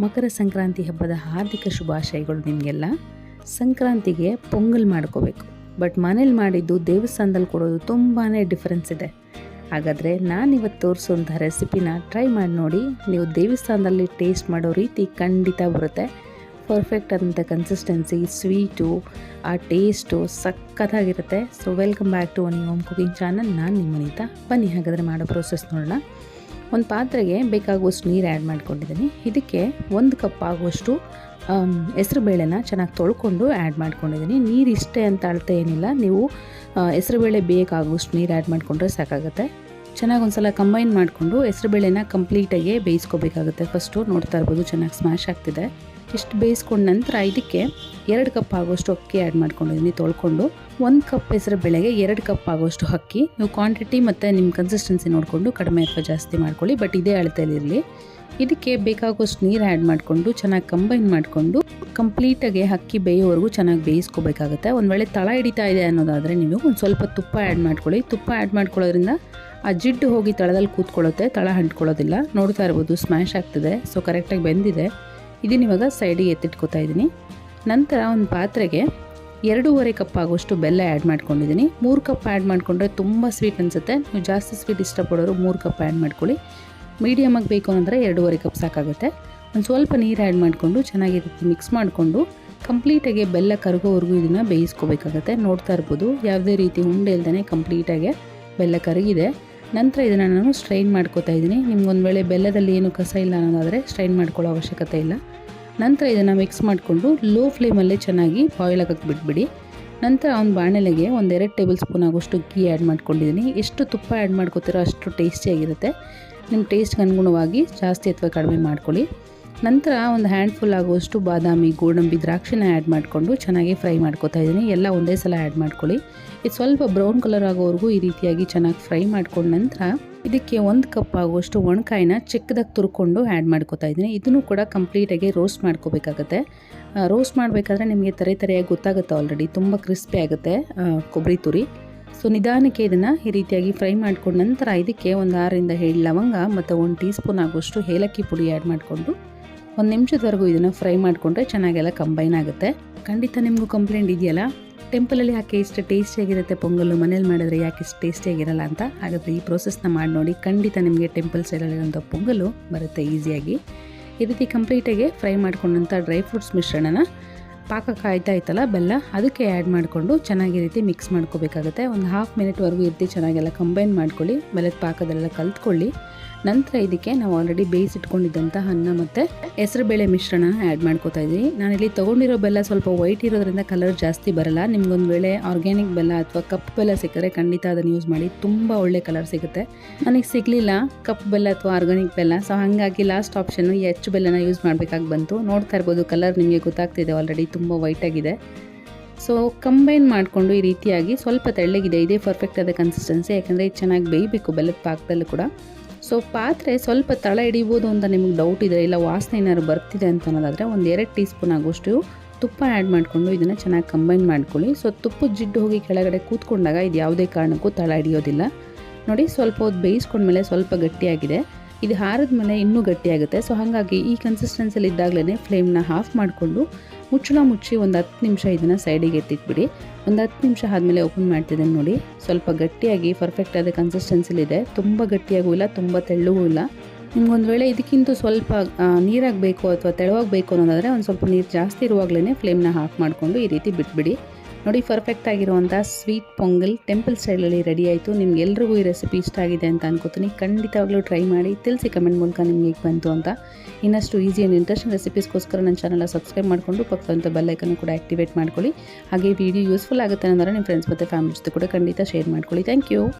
ಮಕರ ಸಂಕ್ರಾಂತಿ ಹಬ್ಬದ ಹಾರ್ದಿಕ ಶುಭಾಶಯಗಳು ನಿಮಗೆಲ್ಲ. ಸಂಕ್ರಾಂತಿಗೆ ಪೊಂಗಲ್ ಮಾಡ್ಕೋಬೇಕು. ಬಟ್ ಮನೇಲಿ ಮಾಡಿದ್ದು ದೇವಸ್ಥಾನದಲ್ಲಿ ಕೊಡೋದು ತುಂಬಾ ಡಿಫ್ರೆನ್ಸ್ ಇದೆ. ಹಾಗಾದರೆ ನಾನಿವತ್ತು ತೋರಿಸುವಂಥ ರೆಸಿಪಿನ ಟ್ರೈ ಮಾಡಿ ನೋಡಿ. ನೀವು ದೇವಸ್ಥಾನದಲ್ಲಿ ಟೇಸ್ಟ್ ಮಾಡೋ ರೀತಿ ಖಂಡಿತ ಬರುತ್ತೆ. ಪರ್ಫೆಕ್ಟ್ ಆದಂಥ ಕನ್ಸಿಸ್ಟೆನ್ಸಿ ಸ್ವೀಟು ಆ taste ಸಖತ್ತಾಗಿರುತ್ತೆ. So welcome back to one home cooking channel ನಾನು ನಿಮ್ಮ ಅನಿತಾ ಬನ್ನಿ, ಹಾಗಾದರೆ ಮಾಡೋ ಪ್ರೋಸೆಸ್ ನೋಡೋಣ. ಒಂದು ಪಾತ್ರೆಗೆ ಬೇಕಾಗುವಷ್ಟು ನೀರು ಆ್ಯಡ್ ಮಾಡ್ಕೊಂಡಿದ್ದೀನಿ. ಇದಕ್ಕೆ ಒಂದು ಕಪ್ ಆಗುವಷ್ಟು ಹೆಸರು ಬೇಳೆನ ಚೆನ್ನಾಗಿ ತೊಳ್ಕೊಂಡು ಆ್ಯಡ್ ಮಾಡ್ಕೊಂಡಿದ್ದೀನಿ. ನೀರು ಇಷ್ಟೇ ಅಂತ ಅಳ್ತಾ ಏನಿಲ್ಲ. ನೀವು ಹೆಸರುಬೇಳೆ ಬೇಕಾಗುವಷ್ಟು ನೀರು ಆ್ಯಡ್ ಮಾಡಿಕೊಂಡ್ರೆ ಸಾಕಾಗುತ್ತೆ. ಚೆನ್ನಾಗಿ ಒಂದು ಸಲ ಕಂಬೈನ್ ಮಾಡಿಕೊಂಡು ಹೆಸರುಬೇಳೆನ ಕಂಪ್ಲೀಟಾಗಿ ಬೇಯಿಸ್ಕೋಬೇಕಾಗುತ್ತೆ. ಫಸ್ಟು ನೋಡ್ತಾ ಇರ್ಬೋದು ಚೆನ್ನಾಗಿ ಸ್ಮ್ಯಾಶ್ ಆಗ್ತಿದೆ. ಇಷ್ಟು ಬೇಯಿಸ್ಕೊಂಡ ನಂತರ ಇದಕ್ಕೆ ಎರಡು ಕಪ್ ಆಗೋಷ್ಟು ಅಕ್ಕಿ ಆ್ಯಡ್ ಮಾಡ್ಕೊಂಡಿದ್ದೀನಿ, ತೊಳ್ಕೊಂಡು. ಒಂದು ಕಪ್ ಹೆಸರು ಬೆಳೆಗೆ ಎರಡು ಕಪ್ ಆಗೋಷ್ಟು ಅಕ್ಕಿ. ನೀವು ಕ್ವಾಂಟಿಟಿ ಮತ್ತು ನಿಮ್ಮ ಕನ್ಸಿಸ್ಟೆನ್ಸಿ ನೋಡಿಕೊಂಡು ಕಡಿಮೆ ಅಥವಾ ಜಾಸ್ತಿ ಮಾಡ್ಕೊಳ್ಳಿ ಬಟ್ ಇದೇ ಅಳತೆಯಲ್ಲಿರಲಿ ಇದಕ್ಕೆ ಬೇಕಾಗುವಷ್ಟು ನೀರು ಆ್ಯಡ್ ಮಾಡಿಕೊಂಡು, ಚೆನ್ನಾಗಿ ಕಂಬೈನ್ ಮಾಡಿಕೊಂಡು ಕಂಪ್ಲೀಟಾಗಿ ಅಕ್ಕಿ ಬೇಯೋವರೆಗೂ ಚೆನ್ನಾಗಿ ಬೇಯಿಸ್ಕೋಬೇಕಾಗುತ್ತೆ. ಒಂದು ವೇಳೆ ತಳ ಹಿಡಿತಾ ಇದೆ ಅನ್ನೋದಾದರೆ ನೀವು ಒಂದು ಸ್ವಲ್ಪ ತುಪ್ಪ ಆ್ಯಡ್ ಮಾಡ್ಕೊಳ್ಳಿ. ತುಪ್ಪ ಆ್ಯಡ್ ಮಾಡ್ಕೊಳ್ಳೋದ್ರಿಂದ ಆ ಜಿಡ್ಡು ಹೋಗಿ ತಳದಲ್ಲಿ ಕೂತ್ಕೊಳ್ಳುತ್ತೆ, ತಳ ಹಂಟ್ಕೊಳ್ಳೋದಿಲ್ಲ ನೋಡ್ತಾ ಇರ್ಬೋದು ಸ್ಮ್ಯಾಶ್ ಆಗ್ತದೆ. ಸೊ ಕರೆಕ್ಟಾಗಿ ಬೆಂದಿದೆ. ಇದನ್ನ ಇವಾಗ ಸೈಡಿಗೆ ಎತ್ತಿಟ್ಕೋತಾ ಇದ್ದೀನಿ. ನಂತರ ಒಂದು ಪಾತ್ರೆಗೆ ಎರಡೂವರೆ ಕಪ್ ಆಗೋಷ್ಟು ಬೆಲ್ಲ ಆ್ಯಡ್ ಮಾಡ್ಕೊಂಡಿದ್ದೀನಿ. ಮೂರು ಕಪ್ ಆ್ಯಡ್ ಮಾಡಿಕೊಂಡ್ರೆ ತುಂಬ ಸ್ವೀಟ್ ಅನಿಸುತ್ತೆ. ನೀವು ಜಾಸ್ತಿ ಸ್ವೀಟ್ ಇಷ್ಟಪಡೋರು ಮೂರು ಕಪ್ ಆ್ಯಡ್ ಮಾಡ್ಕೊಳ್ಳಿ. ಮೀಡಿಯಮಾಗಿ ಬೇಕು ಅಂದರೆ ಎರಡೂವರೆ ಕಪ್ ಸಾಕಾಗುತ್ತೆ. ಒಂದು ಸ್ವಲ್ಪ ನೀರು ಆ್ಯಡ್ ಮಾಡಿಕೊಂಡು ಚೆನ್ನಾಗಿ ಮಿಕ್ಸ್ ಮಾಡಿಕೊಂಡು ಕಂಪ್ಲೀಟಾಗಿ ಬೆಲ್ಲ ಕರಗೋವರೆಗೂ ಇದನ್ನು ಬೇಯಿಸ್ಕೋಬೇಕಾಗತ್ತೆ. ನೋಡ್ತಾ ಇರ್ಬೋದು. ಯಾವುದೇ ರೀತಿ ಉಂಡೆ ಇಲ್ದೇ ಕಂಪ್ಲೀಟಾಗಿ ಬೆಲ್ಲ ಕರಗಿದೆ. ನಂತರ ಇದನ್ನು ನಾನು ಸ್ಟ್ರೈನ್ ಮಾಡ್ಕೋತಾ ಇದ್ದೀನಿ. ನಿಮ್ಗೊಂದು ವೇಳೆ ಬೆಲ್ಲದಲ್ಲಿ ಏನು ಕಸ ಇಲ್ಲ ಅನ್ನೋದಾದರೆ ಸ್ಟ್ರೈನ್ ಮಾಡ್ಕೊಳ್ಳೋ ಅವಶ್ಯಕತೆ ಇಲ್ಲ. ನಂತರ ಇದನ್ನು ಮಿಕ್ಸ್ ಮಾಡಿಕೊಂಡು ಲೋ ಫ್ಲೇಮಲ್ಲೇ ಚೆನ್ನಾಗಿ ಬಾಯ್ಲ್ ಆಗೋಕ್ಕೆ ಬಿಟ್ಬಿಡಿ. ನಂತರ ಒಂದು ಬಾಣಲೆಗೆ ಒಂದೆರಡು ಟೇಬಲ್ ಸ್ಪೂನ್ ಆಗೋಷ್ಟು ಗೀ ಆ್ಯಡ್ ಮಾಡ್ಕೊಂಡಿದ್ದೀನಿ. ಎಷ್ಟು ತುಪ್ಪ ಆ್ಯಡ್ ಮಾಡ್ಕೋತೀರೋ ಅಷ್ಟು ಟೇಸ್ಟಿಯಾಗಿರುತ್ತೆ ನಿಮ್ಮ ಟೇಸ್ಟ್ಗೆ ಅನುಗುಣವಾಗಿ ಜಾಸ್ತಿ ಅಥವಾ ಕಡಿಮೆ ಮಾಡ್ಕೊಳ್ಳಿ. ನಂತರ ಒಂದು ಹ್ಯಾಂಡ್ಫುಲ್ ಆಗುವಷ್ಟು ಬಾದಾಮಿ, ಗೋಡಂಬಿ, ದ್ರಾಕ್ಷಿನ ಆ್ಯಡ್ ಮಾಡಿಕೊಂಡು ಚೆನ್ನಾಗಿ ಫ್ರೈ ಮಾಡ್ಕೊತಾ ಇದ್ದೀನಿ. ಎಲ್ಲ ಒಂದೇ ಸಲ ಆ್ಯಡ್ ಮಾಡ್ಕೊಳ್ಳಿ. ಇದು ಸ್ವಲ್ಪ ಬ್ರೌನ್ ಕಲರ್ ಆಗೋವರೆಗೂ ಈ ರೀತಿಯಾಗಿ ಚೆನ್ನಾಗಿ ಫ್ರೈ ಮಾಡ್ಕೊಂಡ ನಂತರ ಇದಕ್ಕೆ ಒಂದು ಕಪ್ ಆಗುವಷ್ಟು ಒಣಕಾಯಿನ ಚಿಕ್ಕದಾಗಿ ತುರ್ಕೊಂಡು ಆ್ಯಡ್ ಮಾಡ್ಕೋತಾ ಇದ್ದೀನಿ. ಇದನ್ನು ಕೂಡ ಕಂಪ್ಲೀಟಾಗಿ ರೋಸ್ಟ್ ಮಾಡ್ಕೋಬೇಕಾಗತ್ತೆ. ರೋಸ್ಟ್ ಮಾಡಬೇಕಾದ್ರೆ ನಿಮಗೆ ತರೆ ತರೆಯಾಗಿ ಗೊತ್ತಾಗುತ್ತೆ ಆಲ್ರೆಡಿ ತುಂಬ ಕ್ರಿಸ್ಪಿ ಆಗುತ್ತೆ ಕೊಬ್ಬರಿ ತುರಿ. ಸೊ ನಿಧಾನಕ್ಕೆ ಇದನ್ನು ಈ ರೀತಿಯಾಗಿ ಫ್ರೈ ಮಾಡ್ಕೊಂಡ ನಂತರ ಇದಕ್ಕೆ ಒಂದು ಆರರಿಂದ ಏಳು ಲವಂಗ ಮತ್ತು ಒಂದು ಟೀ ಸ್ಪೂನ್ ಆಗುವಷ್ಟು ಏಲಕ್ಕಿ ಪುಡಿ ಆ್ಯಡ್ ಮಾಡಿಕೊಂಡು ಒಂದು ನಿಮಿಷದವರೆಗೂ ಇದನ್ನು ಫ್ರೈ ಮಾಡಿಕೊಂಡ್ರೆ ಚೆನ್ನಾಗೆಲ್ಲ ಕಂಬೈನ್ ಆಗುತ್ತೆ. ಖಂಡಿತ ನಿಮಗೂ ಕಂಪ್ಲೇಂಟ್ ಇದೆಯಲ್ಲ? ಟೆಂಪಲಲ್ಲಿ ಯಾಕೆ ಇಷ್ಟು ಟೇಸ್ಟಿಯಾಗಿರುತ್ತೆ ಪೊಂಗಲ್ಲು? ಮನೇಲಿ ಮಾಡಿದ್ರೆ ಯಾಕೆ ಇಷ್ಟು ಟೇಸ್ಟಿಯಾಗಿರಲ್ಲ ಅಂತ? ಹಾಗಾದರೆ ಈ ಪ್ರೋಸೆಸ್ನ ಮಾಡಿ ನೋಡಿ. ಖಂಡಿತ ನಿಮಗೆ ಟೆಂಪಲ್ ಸೈಡಲ್ಲಿರೋಂಥ ಪೊಂಗಲ್ಲು ಬರುತ್ತೆ ಈಸಿಯಾಗಿ ಈ ರೀತಿ ಕಂಪ್ಲೀಟಾಗಿ ಫ್ರೈ ಮಾಡ್ಕೊಂಡಂಥ ಡ್ರೈ ಫ್ರೂಟ್ಸ್ ಮಿಶ್ರಣನ ಪಾಕ ಕಾಯ್ತಾ ಇತ್ತಲ್ಲ ಬೆಲ್ಲ? ಅದಕ್ಕೆ ಆ್ಯಡ್ ಮಾಡಿಕೊಂಡು ಚೆನ್ನಾಗಿ ರೀತಿ ಮಿಕ್ಸ್ ಮಾಡ್ಕೋಬೇಕಾಗುತ್ತೆ. ಒಂದು ಹಾಫ್ ಮಿನಿಟ್ವರೆಗೂ ಇರ್ತಿ ಚೆನ್ನಾಗೆಲ್ಲ ಕಂಬೈನ್ ಮಾಡ್ಕೊಳ್ಳಿ, ಬೆಲ್ಲದ ಪಾಕದೆಲ್ಲ ಕಲ್ತ್ಕೊಳ್ಳಿ. ನಂತರ ಇದಕ್ಕೆ ನಾವು ಆಲ್ರೆಡಿ ಬೇಯಿಸಿಟ್ಕೊಂಡಿದ್ದಂಥ ಅನ್ನ ಮತ್ತು ಹೆಸರುಬೇಳೆ ಮಿಶ್ರಣ ಆ್ಯಡ್ ಮಾಡ್ಕೋತಾ ನಾನು ನಾನಿಲ್ಲಿ ತೊಗೊಂಡಿರೋ ಬೆಲ್ಲ ಸ್ವಲ್ಪ ವೈಟ್ ಇರೋದ್ರಿಂದ ಕಲರ್ ಜಾಸ್ತಿ ಬರಲ್ಲ. ನಿಮ್ಗೊಂದು ವೇಳೆ ಆರ್ಗ್ಯಾನಿಕ್ ಬೆಲ್ಲ ಅಥವಾ ಕಪ್ ಬೆಲ್ಲ ಸಿಕ್ಕರೆ ಖಂಡಿತ ಅದನ್ನು ಯೂಸ್ ಮಾಡಿ, ತುಂಬ ಒಳ್ಳೆ ಕಲರ್ ಸಿಗುತ್ತೆ. ನನಗೆ ಸಿಗಲಿಲ್ಲ ಕಪ್ ಬೆಲ್ಲ ಅಥವಾ ಆರ್ಗ್ಯಾನಿಕ್ ಬೆಲ್ಲ ಸೊ ಹಾಗಾಗಿ ಲಾಸ್ಟ್ ಆಪ್ಷನ್ನು ಹೆಚ್ಚು ಬೆಲ್ಲನ ಯೂಸ್ ಮಾಡಬೇಕಾಗಿ ಬಂತು. ನೋಡ್ತಾ ಇರ್ಬೋದು ಕಲರ್ ನಿಮಗೆ ಗೊತ್ತಾಗ್ತಿದೆ ಆಲ್ರೆಡಿ ತುಂಬ ವೈಟ್ ಆಗಿದೆ ಸೊ ಕಂಬೈನ್ ಮಾಡಿಕೊಂಡು ಈ ರೀತಿಯಾಗಿ ಸ್ವಲ್ಪ ತೆಳ್ಳಗಿದೆ. ಇದೇ ಪರ್ಫೆಕ್ಟ್ ಆದ ಕನ್ಸಿಸ್ಟೆನ್ಸಿ ಯಾಕಂದರೆ ಇದು ಚೆನ್ನಾಗಿ ಬೇಯಬೇಕು ಬೆಲ್ಲದ ಪಾಕದಲ್ಲೂ ಕೂಡ. ಸೊ ಪಾತ್ರೆ ಸ್ವಲ್ಪ ತಳ ಹಿಡಿಬೋದು ಅಂತ ನಿಮಗೆ ಡೌಟ್ ಇದೆ ಇಲ್ಲ ವಾಸನೆ ಏನಾದ್ರು ಬರ್ತಿದೆ ಅಂತ ಅನ್ನೋದಾದರೆ ಒಂದು ಎರಡು ಟೀ ಸ್ಪೂನ್ ಆಗೋಷ್ಟು ತುಪ್ಪ ಆ್ಯಡ್ ಮಾಡಿಕೊಂಡು ಇದನ್ನು ಚೆನ್ನಾಗಿ ಕಂಬೈನ್ ಮಾಡ್ಕೊಳ್ಳಿ. ಸೊ ತುಪ್ಪದ ಜಿಡ್ಡು ಹೋಗಿ ಕೆಳಗಡೆ ಕೂತ್ಕೊಂಡಾಗ ಇದು ಯಾವುದೇ ಕಾರಣಕ್ಕೂ ತಳ ಹಿಡಿಯೋದಿಲ್ಲ. ನೋಡಿ, ಸ್ವಲ್ಪ ಹೊತ್ತು ಬೇಯಿಸ್ಕೊಂಡ್ಮೇಲೆ ಸ್ವಲ್ಪ ಗಟ್ಟಿಯಾಗಿದೆ. ಇದು ಹಾರದ ಮೇಲೆ ಇನ್ನೂ ಗಟ್ಟಿಯಾಗುತ್ತೆ. ಸೊ ಹಾಗಾಗಿ ಈ ಕನ್ಸಿಸ್ಟೆನ್ಸಲ್ಲಿ ಇದ್ದಾಗಲೇ ಫ್ಲೇಮ್ನ ಆಫ್ ಮಾಡಿಕೊಂಡು ಮುಚ್ಚಳ ಮುಚ್ಚಿ ಒಂದು ಹತ್ತು ನಿಮಿಷ ಇದನ್ನು ಸೈಡಿಗೆ ಎತ್ತಿಟ್ಬಿಡಿ. ಒಂದು ಹತ್ತು ನಿಮಿಷ ಆದಮೇಲೆ ಓಪನ್ ಮಾಡ್ತಿದ್ದೇನೆ ನೋಡಿ. ಸ್ವಲ್ಪ ಗಟ್ಟಿಯಾಗಿ ಪರ್ಫೆಕ್ಟ್ ಆದ ಕನ್ಸಿಸ್ಟೆನ್ಸಿಲಿದೆ ತುಂಬ ಗಟ್ಟಿಯಾಗೂ ಇಲ್ಲ, ತುಂಬ ತೆಳ್ಳಗೂ ಇಲ್ಲ. ನಿಮ್ಗೊಂದು ವೇಳೆ ಇದಕ್ಕಿಂತ ಸ್ವಲ್ಪ ನೀರಾಗಬೇಕು ಅಥವಾ ತೆಳುವಾಗಬೇಕು ಅನ್ನೋದಾದರೆ ಒಂದು ಸ್ವಲ್ಪ ನೀರು ಜಾಸ್ತಿ ಇರುವಾಗಲೇ ಫ್ಲೇಮ್ನ ಆಫ್ ಮಾಡಿಕೊಂಡು ಈ ರೀತಿ ಬಿಟ್ಬಿಡಿ. ನೋಡಿ ಪರ್ಫೆಕ್ಟ್ ಆಗಿರುವಂಥ ಸ್ವೀಟ್ ಪೊಂಗಲ್ ಟೆಂಪಲ್ ಸ್ಟೈಲಲ್ಲಿ ರೆಡಿ ಆಯಿತು. ನಿಮ್ಗೆಲ್ರಿಗೂ ಈ ರೆಸಿಪಿ ಇಷ್ಟ ಆಗಿದೆ ಅಂತ ಅನ್ಕೋತೀನಿ. ಖಂಡಿತವಾಗ್ಲೂ ಟ್ರೈ ಮಾಡಿ. ತಿಳಿಸಿ ಕಮೆಂಟ್ ಮೂಲಕ ನಿಮ್ಗೆ ಹೇಗೆ ಬಂತು ಅಂತ. ಇನ್ನಷ್ಟು ಈಸಿ ಆ್ಯಂಡ್ ಇಂಟ್ರೆಸ್ಟಿಂಗ್ ರೆಸಿಪೀಸ್ಗೋಸ್ಕರ ನನ್ನ ಚಾನಲ್ ಸಬ್ಸ್ಕ್ರೈಬ್ ಮಾಡಿಕೊಂಡು ಪಕ್ಕದಂಥ ಬೆಲ್ಲೈಕನ್ನು ಕೂಡ ಆ್ಯಕ್ಟಿವೇಟ್ ಮಾಡ್ಕೊಳ್ಳಿ. ಹಾಗೆ ವಿಡಿಯೋ ಯೂಸ್ಫುಲ್ ಆಗುತ್ತೆ ಅಂದರೆ ನಿಮ್ಮ ಫ್ರೆಂಡ್ಸ್ ಮತ್ತು ಜೊತೆ ಕೂಡ ಖಂಡಿತ ಶೇರ್ ಮಾಡ್ಕೊಳ್ಳಿ. Thank you